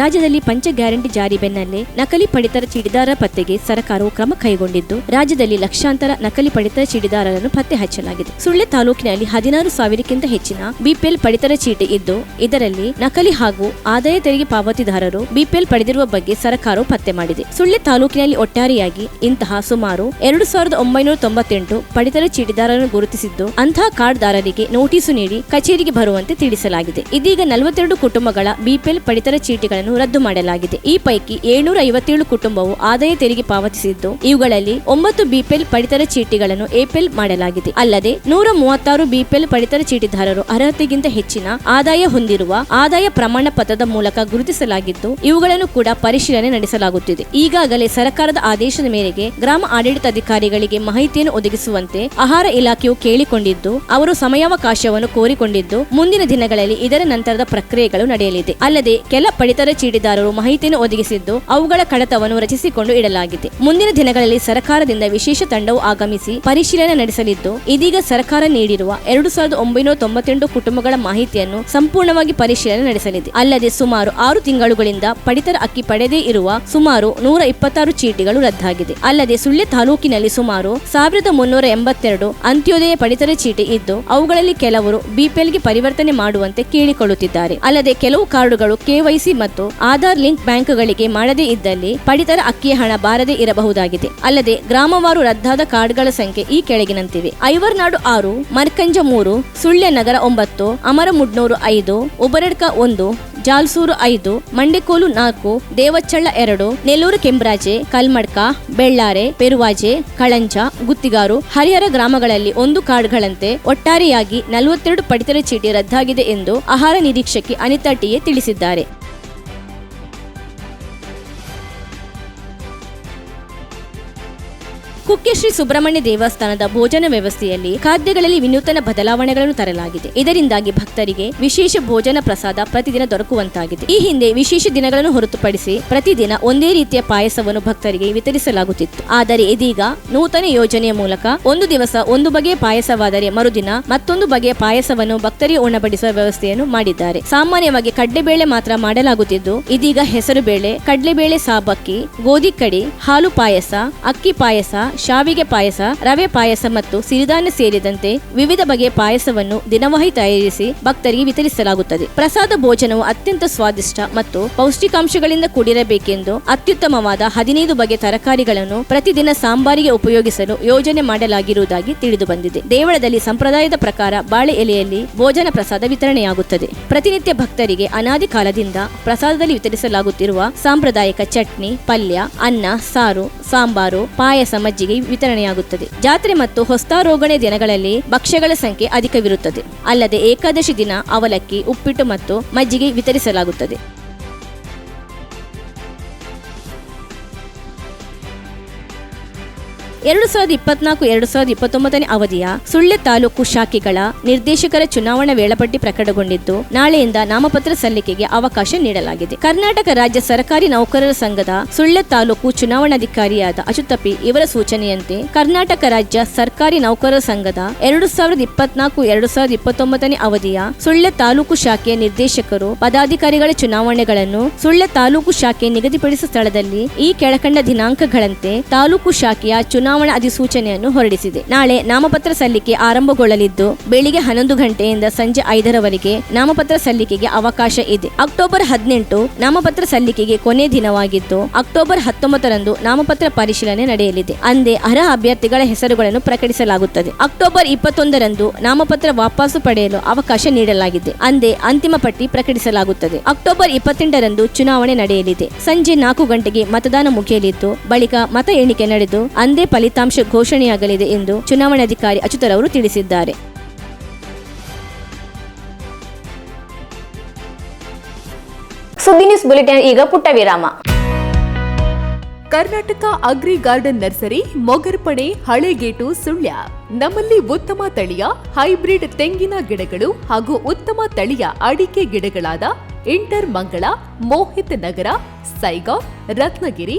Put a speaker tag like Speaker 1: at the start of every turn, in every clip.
Speaker 1: ರಾಜ್ಯದಲ್ಲಿ ಪಂಚ ಗ್ಯಾರಂಟಿ ಜಾರಿ ಬೆನ್ನಲ್ಲೇ ನಕಲಿ ಪಡಿತರ ಚೀಟಿದಾರರ ಪತ್ತೆಗೆ ಸರ್ಕಾರವು ಕ್ರಮ ಕೈಗೊಂಡಿದ್ದು, ರಾಜ್ಯದಲ್ಲಿ ಲಕ್ಷಾಂತರ ನಕಲಿ ಪಡಿತರ ಚೀಟಿದಾರರನ್ನು ಪತ್ತೆ ಹಚ್ಚಲಾಗಿದೆ. ಸುಳ್ಳೆ ತಾಲೂಕಿನಲ್ಲಿ ಹದಿನಾರು ಸಾವಿರಕ್ಕಿಂತ ಹೆಚ್ಚಿನ ಬಿಪಿಎಲ್ ಪಡಿತರ ಚೀಟಿ ಇದ್ದು, ಇದರಲ್ಲಿ ನಕಲಿ ಹಾಗೂ ಆದಾಯ ತೆರಿಗೆ ಪಾವತಿದಾರರು ಬಿಪಿಎಲ್ ಪಡೆದಿರುವ ಬಗ್ಗೆ ಸರ್ಕಾರವು ಪತ್ತೆ ಮಾಡಿದೆ. ಸುಳ್ಳೆ ತಾಲೂಕಿನಲ್ಲಿ ಒಟ್ಟಾರೆಯಾಗಿ ಇಂತಹ ಸುಮಾರು ಎರಡು ಸಾವಿರದ ಒಂಬೈನೂರ ತೊಂಬತ್ತೆಂಟು ಪಡಿತರ ಚೀಟಿದಾರರನ್ನು ಗುರುತಿಸಿದ್ದು ಅಂತಹ ಕಾರ್ಡ್ದಾರರಿಗೆ ನೋಟಿಸು ನೀಡಿ ಕಚೇರಿಗೆ ಬರುವಂತೆ ತಿಳಿಸಲಾಗಿದೆ. ಇದೀಗ ನಲವತ್ತೆರಡು ಕುಟುಂಬಗಳ ಬಿಪಿಎಲ್ ಪಡಿತರ ಚೀಟಿಗಳನ್ನು ರದ್ದು ಮಾಡಲಾಗಿದೆ. ಈ ಪೈಕಿ ಏಳ್ನೂರ ಐವತ್ತೇಳು ಕುಟುಂಬವು ಆದಾಯ ತೆರಿಗೆ ಪಾವತಿಸಿದ್ದು, ಇವುಗಳಲ್ಲಿ ಒಂಬತ್ತು ಬಿಪಿಎಲ್ ಪಡಿತರ ಚೀಟಿಗಳನ್ನು ಎಪಿಎಲ್ ಮಾಡಲಾಗಿದೆ. ಅಲ್ಲದೆ ನೂರ ಮೂವತ್ತಾರು ಬಿಪಿಎಲ್ ಪಡಿತರ ಚೀಟಿದಾರರು ಅರ್ಹತೆಗಿಂತ ಹೆಚ್ಚಿನ ಆದಾಯ ಹೊಂದಿರುವ ಆದಾಯ ಪ್ರಮಾಣ ಪತ್ರದ ಮೂಲಕ ಗುರುತಿಸಲಾಗಿದ್ದು, ಇವುಗಳನ್ನು ಕೂಡ ಪರಿಶೀಲನೆ ನಡೆಸಲಾಗುತ್ತಿದೆ. ಈಗಾಗಲೇ ಸರ್ಕಾರದ ಆದೇಶದ ಮೇರೆಗೆ ಗ್ರಾಮ ಆಡಳಿತಾಧಿಕಾರಿಗಳಿಗೆ ಮಾಹಿತಿಯನ್ನು ಒದಗಿಸುವಂತೆ ಆಹಾರ ಇಲಾಖೆಯು ಕೇಳಿಕೊಂಡಿದ್ದು, ಅವರು ಸಮಯಾವಕಾಶವನ್ನು ಕೋರಿಕೊಂಡಿದ್ದು, ಮುಂದಿನ ದಿನಗಳಲ್ಲಿ ಇದರ ನಂತರದ ಪ್ರಕ್ರಿಯೆಗಳು ನಡೆಯಲಿದೆ. ಅಲ್ಲದೆ, ಕೆಲ ಪಡಿತರ ಚೀಟಿದಾರರು ಮಾಹಿತಿಯನ್ನು ಒದಗಿಸಿದ್ದು ಅವುಗಳ ಕಡತವನ್ನು ರಚಿಸಿಕೊಂಡು ಇಡಲಾಗಿದೆ. ಮುಂದಿನ ದಿನಗಳಲ್ಲಿ ಸರ್ಕಾರದಿಂದ ವಿಶೇಷ ತಂಡವು ಆಗಮಿಸಿ ಪರಿಶೀಲನೆ ನಡೆಸಲಿದ್ದು, ಇದೀಗ ಸರ್ಕಾರ ನೀಡಿರುವ ಎರಡು ಸಾವಿರದ ಒಂಬೈನೂರ ತೊಂಬತ್ತೆಂಟು ಕುಟುಂಬಗಳ ಮಾಹಿತಿಯನ್ನು ಸಂಪೂರ್ಣವಾಗಿ ಪರಿಶೀಲನೆ ನಡೆಸಲಿದೆ. ಅಲ್ಲದೆ ಸುಮಾರು ಆರು ತಿಂಗಳುಗಳಿಂದ ಪಡಿತರ ಅಕ್ಕಿ ಪಡೆದೇ ಇರುವ ಸುಮಾರು ನೂರ ಇಪ್ಪತ್ತಾರು ಚೀಟಿಗಳು ರದ್ದಾಗಿದೆ. ಅಲ್ಲದೆ ಸುಳ್ಯ ತಾಲೂಕಿನಲ್ಲಿ ಸುಮಾರು ಸಾವಿರದ ಮುನ್ನೂರ ಎಂಬತ್ತೆರಡು ಅಂತ್ಯೋದಯ ಪಡಿತರ ಚೀಟಿ ಇದ್ದು, ಅವುಗಳಲ್ಲಿ ಕೆಲವರು ಬಿಪಿಎಲ್ಗೆ ಪರಿವರ್ತನೆ ಮಾಡುವಂತೆ ಕೇಳಿಕೊಳ್ಳುತ್ತಿದ್ದಾರೆ. ಅಲ್ಲದೆ ಕೆಲವು ಕಾರ್ಡುಗಳು ಕೆವೈಸಿ ಮತ್ತು ಆಧಾರ್ ಲಿಂಕ್ ಬ್ಯಾಂಕ್ಗಳಿಗೆ ಮಾಡದೇ ಇದ್ದಲ್ಲಿ ಪಡಿತರ ಅಕ್ಕಿಯ ಹಣ ಬಾರದೇ ಇರಬಹುದಾಗಿದೆ. ಅಲ್ಲದೆ ಗ್ರಾಮವಾರು ರದ್ದಾದ ಕಾರ್ಡ್ಗಳ ಸಂಖ್ಯೆ ಈ ಕೆಳಗಿನಂತಿವೆ. ಐವರ್ನಾಡು ಆರು, ಮರ್ಕಂಜ ಮೂರು, ಸುಳ್ಯ ನಗರ ಒಂಬತ್ತು, ಅಮರಮುಡ್ನೂರು ಐದು ಉಬರಡ್ಕ ಒಂದು, ಜಾಲ್ಸೂರು ಐದು ಮಂಡೆಕೋಲು ನಾಲ್ಕು, ದೇವಚ್ಚಳ್ಳ ಎರಡು, ನೆಲ್ಲೂರು ಕೆಂಬ್ರಾಜೆ, ಕಲ್ಮಡ್ಕ, ಬೆಳ್ಳಾರೆ, ಪೆರುವಾಜೆ ಕಳಂಜ ಗುತ್ತಿಗಾರು, ಹರಿಹರ ಗ್ರಾಮಗಳಲ್ಲಿ ಒಂದು ಕಾರ್ಡ್ಗಳಂತೆ ಒಟ್ಟಾರೆಯಾಗಿ ನಲವತ್ತೆರಡು ಪಡಿತರ ಚೀಟಿ ರದ್ದಾಗಿದೆ ಎಂದು ಆಹಾರ ನಿರೀಕ್ಷಕಿ ಅನಿತಾ ಟಿಎ ತಿಳಿಸಿದ್ದಾರೆ. ಕುಕ್ಕೆ ಶ್ರೀ ಸುಬ್ರಹ್ಮಣ್ಯ ದೇವಸ್ಥಾನದ ಭೋಜನ ವ್ಯವಸ್ಥೆಯಲ್ಲಿ ಖಾದ್ಯಗಳಲ್ಲಿ ವಿನೂತನ ಬದಲಾವಣೆಗಳನ್ನು ತರಲಾಗಿದೆ. ಇದರಿಂದಾಗಿ ಭಕ್ತರಿಗೆ ವಿಶೇಷ ಭೋಜನ ಪ್ರಸಾದ ಪ್ರತಿದಿನ ದೊರಕುವಂತಾಗಿದೆ. ಈ ಹಿಂದೆ ವಿಶೇಷ ದಿನಗಳನ್ನು ಹೊರತುಪಡಿಸಿ ಪ್ರತಿದಿನ ಒಂದೇ ರೀತಿಯ ಪಾಯಸವನ್ನು ಭಕ್ತರಿಗೆ ವಿತರಿಸಲಾಗುತ್ತಿತ್ತು. ಆದರೆ ಇದೀಗ ನೂತನ ಯೋಜನೆಯ ಮೂಲಕ ಒಂದು ದಿವಸ ಒಂದು ಬಗೆಯ ಪಾಯಸವಾದರೆ ಮರುದಿನ ಮತ್ತೊಂದು ಬಗೆಯ ಪಾಯಸವನ್ನು ಭಕ್ತರಿಗೆ ಉಣಬಡಿಸುವ ವ್ಯವಸ್ಥೆಯನ್ನು ಮಾಡಿದ್ದಾರೆ. ಸಾಮಾನ್ಯವಾಗಿ ಕಡ್ಲೆಬೇಳೆ ಮಾತ್ರ ಮಾಡಲಾಗುತ್ತಿದ್ದು, ಇದೀಗ ಹೆಸರು ಬೇಳೆ ಕಡ್ಲೆಬೇಳೆ ಸಾಬಕ್ಕಿ, ಗೋಧಿ ಕಡಿ, ಹಾಲು ಪಾಯಸ, ಅಕ್ಕಿ ಪಾಯಸ ಶಾವಿಗೆ ಪಾಯಸ, ರವೆ ಪಾಯಸ ಮತ್ತು ಸಿರಿಧಾನ್ಯ ಸೇರಿದಂತೆ ವಿವಿಧ ಬಗೆಯ ಪಾಯಸವನ್ನು ದಿನವಹಿ ತಯಾರಿಸಿ ಭಕ್ತರಿಗೆ ವಿತರಿಸಲಾಗುತ್ತದೆ. ಪ್ರಸಾದ ಭೋಜನವು ಅತ್ಯಂತ ಸ್ವಾದಿಷ್ಟ ಮತ್ತು ಪೌಷ್ಟಿಕಾಂಶಗಳಿಂದ ಕೂಡಿರಬೇಕೆಂದು ಅತ್ಯುತ್ತಮವಾದ ಹದಿನೈದು ಬಗೆಯ ತರಕಾರಿಗಳನ್ನು ಪ್ರತಿದಿನ ಸಾಂಬಾರಿಗೆ ಉಪಯೋಗಿಸಲು ಯೋಜನೆ ಮಾಡಲಾಗಿರುವುದಾಗಿ ತಿಳಿದು ಬಂದಿದೆ ದೇವಳದಲ್ಲಿ ಸಂಪ್ರದಾಯದ ಪ್ರಕಾರ ಬಾಳೆ ಎಲೆಯಲ್ಲಿ ಭೋಜನ ಪ್ರಸಾದ ವಿತರಣೆಯಾಗುತ್ತದೆ. ಪ್ರತಿನಿತ್ಯ ಭಕ್ತರಿಗೆ ಅನಾದಿ ಕಾಲದಿಂದ ಪ್ರಸಾದದಲ್ಲಿ ವಿತರಿಸಲಾಗುತ್ತಿರುವ ಸಾಂಪ್ರದಾಯಿಕ ಚಟ್ನಿ, ಪಲ್ಯ, ಅನ್ನ, ಸಾರು, ಸಾಂಬಾರು, ಪಾಯಸ, ಮಜ್ಜಿಗೆ ವಿತರಣೆಯಾಗುತ್ತದೆ. ಜಾತ್ರೆ ಮತ್ತು ಹೊಸ್ತಾರೋಗಣೆ ದಿನಗಳಲ್ಲಿ ಭಕ್ಷ್ಯಗಳ ಸಂಖ್ಯೆ ಅಧಿಕವಿರುತ್ತದೆ. ಅಲ್ಲದೆ ಏಕಾದಶಿ ದಿನ ಅವಲಕ್ಕಿ, ಉಪ್ಪಿಟ್ಟು ಮತ್ತು ಮಜ್ಜಿಗೆ ವಿತರಿಸಲಾಗುತ್ತದೆ. ಎರಡು ಸಾವಿರದ ಇಪ್ಪತ್ನಾಲ್ಕು, ಎರಡು ಸಾವಿರದ ಇಪ್ಪತ್ತೊಂಬತ್ತನೇ ಅವಧಿಯ ಸುಳ್ಳೆ ತಾಲೂಕು ಶಾಖೆಗಳ ನಿರ್ದೇಶಕರ ಚುನಾವಣಾ ವೇಳಾಪಟ್ಟಿ ಪ್ರಕಟಗೊಂಡಿದ್ದು, ನಾಳೆಯಿಂದ ನಾಮಪತ್ರ ಸಲ್ಲಿಕೆಗೆ ಅವಕಾಶ ನೀಡಲಾಗಿದೆ. ಕರ್ನಾಟಕ ರಾಜ್ಯ ಸರ್ಕಾರಿ ನೌಕರರ ಸಂಘದ ಸುಳ್ಳೆ ತಾಲೂಕು ಚುನಾವಣಾಧಿಕಾರಿಯಾದ ಅಚುತಪ್ಪಿ ಇವರ ಸೂಚನೆಯಂತೆ, ಕರ್ನಾಟಕ ರಾಜ್ಯ ಸರ್ಕಾರಿ ನೌಕರರ ಸಂಘದ ಎರಡು ಸಾವಿರದ ಇಪ್ಪತ್ನಾಲ್ಕು, ಎರಡು ಸಾವಿರದ ಇಪ್ಪತ್ತೊಂಬತ್ತನೇ ಅವಧಿಯ ಸುಳ್ಳೆ ತಾಲೂಕು ಶಾಖೆಯ ನಿರ್ದೇಶಕರು, ಪದಾಧಿಕಾರಿಗಳ ಚುನಾವಣೆಗಳನ್ನು ಸುಳ್ಳೆ ತಾಲೂಕು ಶಾಖೆ ನಿಗದಿಪಡಿಸಿದ ಸ್ಥಳದಲ್ಲಿ ಈ ಕೆಳಕಂಡ ದಿನಾಂಕಗಳಂತೆ ತಾಲೂಕು ಶಾಖೆಯ ಚುನಾವಣಾ ಅಧಿಸೂಚನೆಯನ್ನು ಹೊರಡಿಸಿದೆ. ನಾಳೆ ನಾಮಪತ್ರ ಸಲ್ಲಿಕೆ ಆರಂಭಗೊಳ್ಳಲಿದ್ದು, ಬೆಳಿಗ್ಗೆ ಹನ್ನೊಂದು ಗಂಟೆಯಿಂದ ಸಂಜೆ ಐದರವರೆಗೆ ನಾಮಪತ್ರ ಸಲ್ಲಿಕೆಗೆ ಅವಕಾಶ ಇದೆ. ಅಕ್ಟೋಬರ್ ಹದಿನೆಂಟು ನಾಮಪತ್ರ ಸಲ್ಲಿಕೆಗೆ ಕೊನೆ ದಿನವಾಗಿದ್ದು, ಅಕ್ಟೋಬರ್ ಹತ್ತೊಂಬತ್ತರಂದು ನಾಮಪತ್ರ ಪರಿಶೀಲನೆ ನಡೆಯಲಿದೆ. ಅಂದೇ ಅರ್ಹ ಅಭ್ಯರ್ಥಿಗಳ ಹೆಸರುಗಳನ್ನು ಪ್ರಕಟಿಸಲಾಗುತ್ತದೆ. ಅಕ್ಟೋಬರ್ ಇಪ್ಪತ್ತೊಂದರಂದು ನಾಮಪತ್ರ ವಾಪಸು ಪಡೆಯಲು ಅವಕಾಶ ನೀಡಲಾಗಿದೆ. ಅಂದೇ ಅಂತಿಮ ಪಟ್ಟಿ ಪ್ರಕಟಿಸಲಾಗುತ್ತದೆ. ಅಕ್ಟೋಬರ್ ಇಪ್ಪತ್ತೆಂಟರಂದು ಚುನಾವಣೆ ನಡೆಯಲಿದೆ. ಸಂಜೆ ನಾಲ್ಕು ಗಂಟೆಗೆ ಮತದಾನ ಮುಗಿಯಲಿದ್ದು, ಬಳಿಕ ಮತ ಎಣಿಕೆ ನಡೆದು, ಅಂದೇ ಫಲಿತಾಂಶ ಘೋಷಣೆಯಾಗಲಿದೆ ಎಂದು ಚುನಾವಣಾಧಿಕಾರಿ ಅಚ್ಯುತರವರು ತಿಳಿಸಿದ್ದಾರೆ.
Speaker 2: ಸುದ್ದಿ ನ್ಯೂಸ್ ಬುಲೆಟಿನ್ ಈಗ ಪುಟ್ಟ ವಿರಾಮ
Speaker 3: Karnataka agri garden nursery Mogarpane Halegate Sullia. ನಮ್ಮಲ್ಲಿ ಉತ್ತಮ ತಳಿಯ ಹೈಬ್ರಿಡ್ ತೆಂಗಿನ ಗಿಡಗಳು ಹಾಗೂ ಉತ್ತಮ ತಳಿಯ ಅಡಿಕೆ ಗಿಡಗಳಾದ ಇಂಟರ್ ಮಂಗಳ ಮೋಹಿತ್ ನಗರ ಸೈಗಾ ರತ್ನಗಿರಿ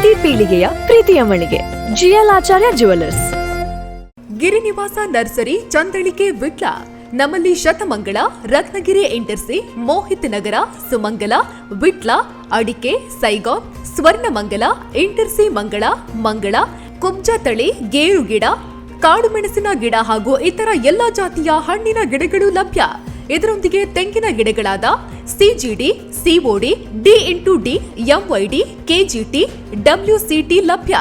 Speaker 4: ಪ್ರತಿ ಪೀಳಿಗೆಯ ಪ್ರೀತಿಯ ಮಳಿಗೆ. GL Acharya jewellers
Speaker 3: Girinivasa nursery Chandalike Vitla. ನಮ್ಮಲ್ಲಿ ಶತಮಂಗಳ, ರತ್ನಗಿರಿ ಇಂಟರ್ಸಿ, ಮೋಹಿತ್ ನಗರ, ಸುಮಂಗಲ, ವಿಟ್ಲ, ಅಡಿಕೆ ಸೈಗಾನ್ ಸ್ವರ್ಣಮಂಗಲ, ಇಂಟರ್ಸಿ ಮಂಗಳ ಮಂಗಳ ಕುಬ್ಜ ತಳಿ ಗೇರು ಗಿಡ ಕಾಡು ಮೆಣಸಿನ ಗಿಡ ಹಾಗೂ ಇತರ ಎಲ್ಲಾ ಜಾತಿಯ ಹಣ್ಣಿನ ಗಿಡಗಳು ಲಭ್ಯ. ಇದರೊಂದಿಗೆ ತೆಂಗಿನ ಗಿಡಗಳಾದ CGD, COD, D into D, MYD, KGT, WCT ಲಭ್ಯ.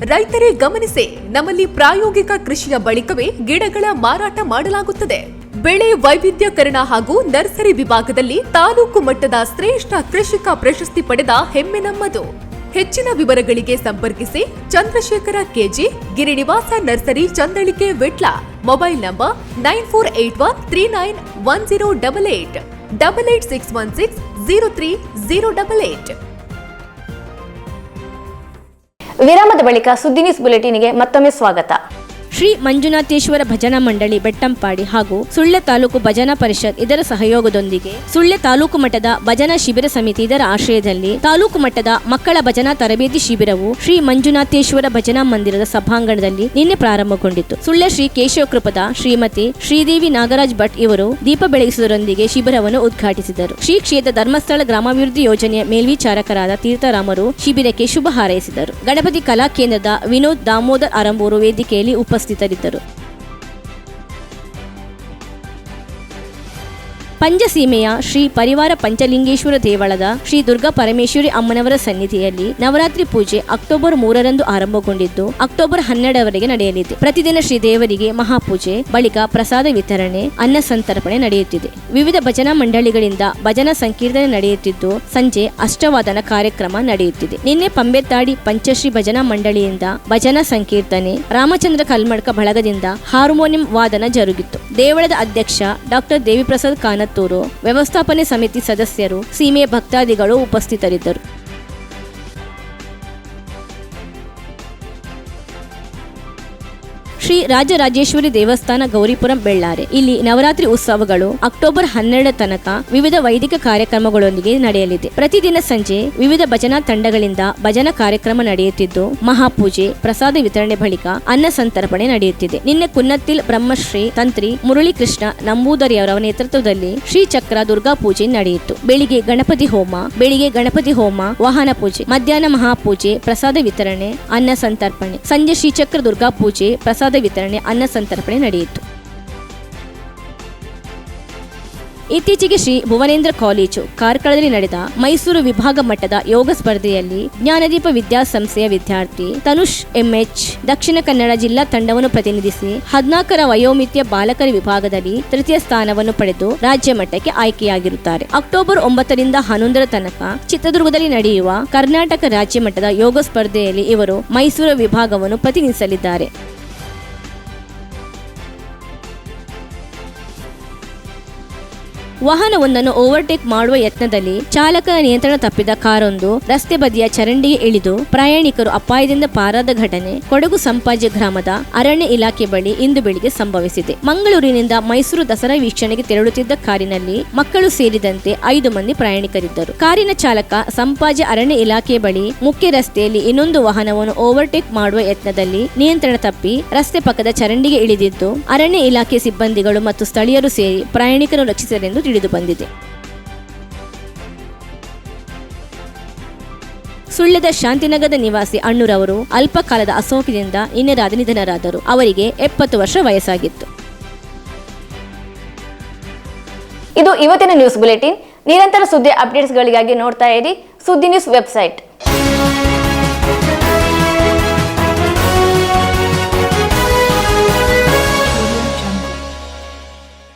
Speaker 3: ರೈತರೇ ಗಮನಿಸಿ, ನಮ್ಮಲ್ಲಿ ಪ್ರಾಯೋಗಿಕ ಕೃಷಿಯ ಬಳಿಕವೇ ಗಿಡಗಳ ಮಾರಾಟ ಮಾಡಲಾಗುತ್ತದೆ. ಬೆಳೆ ವೈವಿಧ್ಯಕರಣ ಹಾಗೂ ನರ್ಸರಿ ವಿಭಾಗದಲ್ಲಿ ತಾಲೂಕು ಮಟ್ಟದ ಶ್ರೇಷ್ಠ ಕೃಷಿಕ ಪ್ರಶಸ್ತಿ ಪಡೆದ ಹೆಮ್ಮೆ ನಮ್ಮದು. ಹೆಚ್ಚಿನ ವಿವರಗಳಿಗೆ ಸಂಪರ್ಕಿಸಿ Chandrashekara KG, Girinivasa nursery, Chandalike Vitla. Mobile number nine four eight one three nine one zero double eight. Double eight six one six zero three zero double eight.
Speaker 2: ವಿರಾಮದ ಬಳಿಕ ಸುದ್ದಿ ನ್ಯೂಸ್ ಬುಲೆಟಿನ್ಗೆ ಮತ್ತೊಮ್ಮೆ ಸ್ವಾಗತ.
Speaker 1: ಶ್ರೀ ಮಂಜುನಾಥೇಶ್ವರ ಭಜನಾ ಮಂಡಳಿ ಬೆಟ್ಟಂಪಾಡಿ ಹಾಗೂ ಸುಳ್ಯ ತಾಲೂಕು ಭಜನಾ ಪರಿಷತ್ ಇದರ ಸಹಯೋಗದೊಂದಿಗೆ ಸುಳ್ಯ ತಾಲೂಕು ಮಟ್ಟದ ಭಜನಾ ಶಿಬಿರ ಸಮಿತಿ ಇದರ ಆಶ್ರಯದಲ್ಲಿ ತಾಲೂಕು ಮಟ್ಟದ ಮಕ್ಕಳ ಭಜನಾ ತರಬೇತಿ ಶಿಬಿರವು ಶ್ರೀ ಮಂಜುನಾಥೇಶ್ವರ ಭಜನಾ ಮಂದಿರದ ಸಭಾಂಗಣದಲ್ಲಿ ನಿನ್ನೆ ಪ್ರಾರಂಭಗೊಂಡಿತು ಸುಳ್ಯ ಶ್ರೀ ಕೇಶವ ಕೃಪದ ಶ್ರೀಮತಿ ಶ್ರೀದೇವಿ ನಾಗರಾಜ್ ಭಟ್ ಇವರು ದೀಪ ಬೆಳಗಿಸುವುದರೊಂದಿಗೆ ಶಿಬಿರವನ್ನು ಉದ್ಘಾಟಿಸಿದರು. ಶ್ರೀ ಕ್ಷೇತ್ರ ಧರ್ಮಸ್ಥಳ ಗ್ರಾಮಾಭಿವೃದ್ಧಿ ಯೋಜನೆಯ ಮೇಲ್ವಿಚಾರಕರಾದ ತೀರ್ಥರಾಮರು ಶಿಬಿರಕ್ಕೆ ಶುಭ ಹಾರೈಸಿದರು. ಗಣಪತಿ ಕಲಾ ಕೇಂದ್ರದ ವಿನೋದ್ ದಾಮೋದರ್ ಅರಂಬೂರು ವೇದಿಕೆಯಲ್ಲಿ してただいてる ಪಂಚಸೀಮೆಯ ಶ್ರೀ ಪರಿವಾರ ಪಂಚಲಿಂಗೇಶ್ವರ ದೇವಳದ ಶ್ರೀ ದುರ್ಗಾ ಪರಮೇಶ್ವರಿ ಅಮ್ಮನವರ ಸನ್ನಿಧಿಯಲ್ಲಿ ನವರಾತ್ರಿ ಪೂಜೆ ಅಕ್ಟೋಬರ್ ಮೂರರಂದು ಆರಂಭಗೊಂಡಿದ್ದು, ಅಕ್ಟೋಬರ್ ಹನ್ನೆರಡರವರೆಗೆ ನಡೆಯಲಿದೆ. ಪ್ರತಿದಿನ ಶ್ರೀ ದೇವರಿಗೆ ಮಹಾಪೂಜೆ, ಬಳಿಕ ಪ್ರಸಾದ ವಿತರಣೆ, ಅನ್ನ ಸಂತರ್ಪಣೆ ನಡೆಯುತ್ತಿದೆ. ವಿವಿಧ ಭಜನಾ ಮಂಡಳಿಗಳಿಂದ ಭಜನಾ ಸಂಕೀರ್ತನೆ ನಡೆಯುತ್ತಿದ್ದು, ಸಂಜೆ ಅಷ್ಟವಾದನ ಕಾರ್ಯಕ್ರಮ ನಡೆಯುತ್ತಿದೆ. ನಿನ್ನೆ ಪಂಬೆತ್ತಾಡಿ ಪಂಚಶ್ರೀ ಭಜನಾ ಮಂಡಳಿಯಿಂದ ಭಜನಾ ಸಂಕೀರ್ತನೆ, ರಾಮಚಂದ್ರ ಕಲ್ಮಡ್ಕ ಬಳಗದಿಂದ ಹಾರ್ಮೋನಿಯಂ ವಾದನ ಜರುಗಿತ್ತು. ದೇವಳದ ಅಧ್ಯಕ್ಷ ಡಾಕ್ಟರ್ ದೇವಿಪ್ರಸಾದ್ ಕಾನತ್ತೂರು ವ್ಯವಸ್ಥಾಪನೆ ಸಮಿತಿ ಸದಸ್ಯರು ಸೀಮೆ ಭಕ್ತಾದಿಗಳು ಉಪಸ್ಥಿತರಿದ್ದರು. ಶ್ರೀ ರಾಜರಾಜೇಶ್ವರಿ ದೇವಸ್ಥಾನ ಗೌರಿಪುರಂ, ಬೆಳ್ಳಾರೆ. ಇಲ್ಲಿ ನವರಾತ್ರಿ ಉತ್ಸವಗಳು ಅಕ್ಟೋಬರ್ ಹನ್ನೆರಡ ತನಕ ವಿವಿಧ ವೈದಿಕ ಕಾರ್ಯಕ್ರಮಗಳೊಂದಿಗೆ ನಡೆಯಲಿದೆ. ಪ್ರತಿದಿನ ಸಂಜೆ ವಿವಿಧ ಭಜನಾ ತಂಡಗಳಿಂದ ಭಜನಾ ಕಾರ್ಯಕ್ರಮ ನಡೆಯುತ್ತಿದ್ದು, ಮಹಾಪೂಜೆ, ಪ್ರಸಾದ ವಿತರಣೆ ಬಳಿಕ ಅನ್ನ ಸಂತರ್ಪಣೆ ನಡೆಯುತ್ತಿದೆ. ನಿನ್ನೆ ಕುನ್ನತ್ತಿಲ್ ಬ್ರಹ್ಮಶ್ರೀ ತಂತ್ರಿ ಮುರಳೀಕೃಷ್ಣ ನಂಬೂದರಿಯವರ ನೇತೃತ್ವದಲ್ಲಿ ಶ್ರೀ ಚಕ್ರ ದುರ್ಗಾ ಪೂಜೆ ನಡೆಯಿತು. ಬೆಳಿಗ್ಗೆ ಗಣಪತಿ ಹೋಮ, ಬೆಳಿಗ್ಗೆ ಗಣಪತಿ ಹೋಮ, ವಾಹನ ಪೂಜೆ, ಮಧ್ಯಾಹ್ನ ಮಹಾಪೂಜೆ, ಪ್ರಸಾದ ವಿತರಣೆ, ಅನ್ನ ಸಂತರ್ಪಣೆ. ಸಂಜೆ ಶ್ರೀಚಕ್ರ ದುರ್ಗಾ ಪೂಜೆ, ಪ್ರಸಾದ ವಿತರಣೆ ಅನ್ನ ಸಂತರ್ಪಣೆ ನಡೆಯಿತು. ಇತ್ತೀಚೆಗೆ ಶ್ರೀ ಭುವನೇಂದ್ರ ಕಾಲೇಜು ಕಾರ್ಕಳದಲ್ಲಿ ನಡೆದ ಮೈಸೂರು ವಿಭಾಗ ಮಟ್ಟದ ಯೋಗ ಸ್ಪರ್ಧೆಯಲ್ಲಿ ಜ್ಞಾನದೀಪ ವಿದ್ಯಾಸಂಸ್ಥೆಯ ವಿದ್ಯಾರ್ಥಿ ತನುಷ್ ಎಂಎಚ್ ದಕ್ಷಿಣ ಕನ್ನಡ ಜಿಲ್ಲಾ ತಂಡವನ್ನು ಪ್ರತಿನಿಧಿಸಿ ಹದಿನಾಲ್ಕರ ವಯೋಮಿತಿಯ ಬಾಲಕರ ವಿಭಾಗದಲ್ಲಿ ತೃತೀಯ ಸ್ಥಾನವನ್ನು ಪಡೆದು ರಾಜ್ಯ ಮಟ್ಟಕ್ಕೆ ಆಯ್ಕೆಯಾಗಿರುತ್ತಾರೆ. ಅಕ್ಟೋಬರ್ ಒಂಬತ್ತರಿಂದ ಹನ್ನೊಂದರ ತನಕ ಚಿತ್ರದುರ್ಗದಲ್ಲಿ ನಡೆಯುವ ಕರ್ನಾಟಕ ರಾಜ್ಯ ಮಟ್ಟದ ಯೋಗ ಸ್ಪರ್ಧೆಯಲ್ಲಿ ಇವರು ಮೈಸೂರು ವಿಭಾಗವನ್ನು ಪ್ರತಿನಿಧಿಸಲಿದ್ದಾರೆ. ವಾಹನವೊಂದನ್ನು ಓವರ್ಟೇಕ್ ಮಾಡುವ ಯತ್ನದಲ್ಲಿ ಚಾಲಕನ ನಿಯಂತ್ರಣ ತಪ್ಪಿದ ಕಾರೊಂದು ರಸ್ತೆ ಬದಿಯ ಚರಂಡಿಗೆ ಇಳಿದು ಪ್ರಯಾಣಿಕರು ಅಪಾಯದಿಂದ ಪಾರಾದ ಘಟನೆ ಕೊಡಗು ಸಂಪಾಜಿ ಗ್ರಾಮದ ಅರಣ್ಯ ಇಲಾಖೆ ಬಳಿ ಇಂದು ಬೆಳಿಗ್ಗೆ ಸಂಭವಿಸಿದೆ. ಮಂಗಳೂರಿನಿಂದ ಮೈಸೂರು ದಸರಾ ವೀಕ್ಷಣೆಗೆ ತೆರಳುತ್ತಿದ್ದ ಕಾರಿನಲ್ಲಿ ಮಕ್ಕಳು ಸೇರಿದಂತೆ ಐದು ಮಂದಿ ಪ್ರಯಾಣಿಕರಿದ್ದರು. ಕಾರಿನ ಚಾಲಕ ಸಂಪಾಜಿ ಅರಣ್ಯ ಇಲಾಖೆ ಬಳಿ ಮುಖ್ಯ ರಸ್ತೆಯಲ್ಲಿ ಇನ್ನೊಂದು ವಾಹನವನ್ನು ಓವರ್ಟೇಕ್ ಮಾಡುವ ಯತ್ನದಲ್ಲಿ ನಿಯಂತ್ರಣ ತಪ್ಪಿ ರಸ್ತೆ ಪಕ್ಕದ ಚರಂಡಿಗೆ ಇಳಿದಿದ್ದು, ಅರಣ್ಯ ಇಲಾಖೆ ಸಿಬ್ಬಂದಿಗಳು ಮತ್ತು ಸ್ಥಳೀಯರು ಸೇರಿ ಪ್ರಯಾಣಿಕರು ರಕ್ಷಿಸಿದರೆಂದು ತಿಳಿದು ಬಂದಿದೆ. ಸುಳ್ಯದ ಶಾಂತಿನಗರದ ನಿವಾಸಿ ಅಣ್ಣುರವರು ಅಲ್ಪಕಾಲದ ನಿನ್ನೆ ರಾತ್ರಿ ನಿಧನರಾದರು. ಅವರಿಗೆ ಎಪ್ಪತ್ತು ವರ್ಷ ವಯಸ್ಸಾಗಿತ್ತು.
Speaker 2: ಇದು ಇವತ್ತಿನ ನ್ಯೂಸ್ ಬುಲೆಟಿನ್. ನಿರಂತರ ಸುದ್ದಿ ಅಪ್ಡೇಟ್ಸ್ಗಳಿಗಾಗಿ ನೋಡ್ತಾ ಇರಿ ಸುದ್ದಿ ನ್ಯೂಸ್ ವೆಬ್ಸೈಟ್.